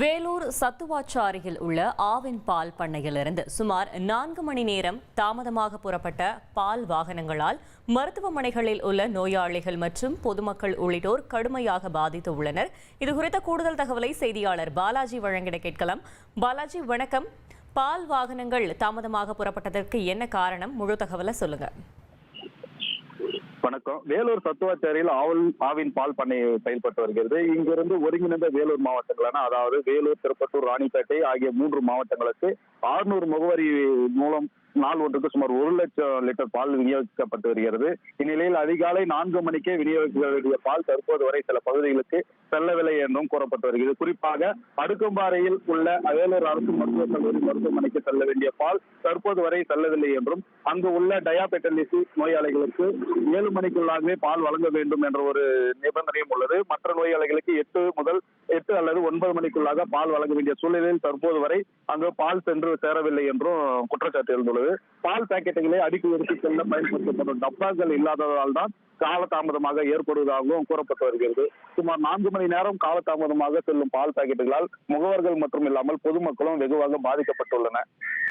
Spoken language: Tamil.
வேலூர் சத்துவாச்சாரியில் உள்ள ஆவின் பால் பண்ணையிலிருந்து சுமார் நான்கு மணி நேரம் தாமதமாக புறப்பட்ட பால் வாகனங்களால் மருத்துவமனைகளில் உள்ள நோயாளிகள் மற்றும் பொதுமக்கள் உள்ளிட்டோர் கடுமையாக பாதித்து உள்ளனர். இது குறித்த கூடுதல் தகவலை செய்தியாளர் பாலாஜி வழங்கிட கேட்கலாம். பாலாஜி வணக்கம். பால் வாகனங்கள் தாமதமாக புறப்பட்டதற்கு என்ன காரணம்? முழு தகவலை சொல்லுங்கள் வணக்கம். வேலூர் சத்துவாச்சாரியில் ஆவல் ஆவின் பால் பண்ணை செயல்பட்டு வருகிறது. இங்கிருந்து ஒருங்கிணைந்த வேலூர் மாவட்டங்களான அதாவது வேலூர் திருப்பத்தூர் ராணிப்பேட்டை ஆகிய மூன்று மாவட்டங்களுக்கு ஆறுநூறு முகவரி மூலம் நாள் ஒன்றுக்கு சுமார் ஒரு லட்சம் லிட்டர் பால் விநியோகிக்கப்பட்டு வருகிறது. இந்நிலையில் அதிகாலை நான்கு மணிக்கே விநியோகிக்க வேண்டிய பால் தற்போது வரை சில பகுதிகளுக்கு செல்லவில்லை என்றும் கூறப்பட்டு வருகிறது. குறிப்பாக அடுக்கும்பாறையில் உள்ள வேலூர் அரசு மருத்துவக் கல்லூரி மருத்துவமனைக்கு செல்ல வேண்டிய பால் தற்போது வரை செல்லவில்லை என்றும் அங்கு உள்ள டயாபெட்டலிசி நோயாளிகளுக்கு ஏழு மணிக்குள்ளாகவே பால் வழங்க வேண்டும் என்ற ஒரு நிபந்தனையும் உள்ளது. மற்ற நோயாளிகளுக்கு எட்டு முதல் எட்டு அல்லது ஒன்பது மணிக்குள்ளாக பால் வழங்க வேண்டிய சூழ்நிலையில் தற்போது வரை அங்கு பால் சென்று சேரவில்லை என்றும் குற்றச்சாட்டு எழுந்துள்ளது. பால் பாக்கெட்டுகளை அடுக்கி எடுத்து செல்ல பயன்படுத்தப்படும் டப்பாக்கள் இல்லாததால் தான் காலதாமதமாக ஏற்படுவதாகவும் கூறப்பட்டு வருகிறது. சுமார் நான்கு மணி நேரம் காலதாமதமாக செல்லும் பால் பாக்கெட்டுகளால் முகவர்கள் மட்டும் இல்லாமல் பொதுமக்களும் வெகுவாக பாதிக்கப்பட்டுள்ளனர்.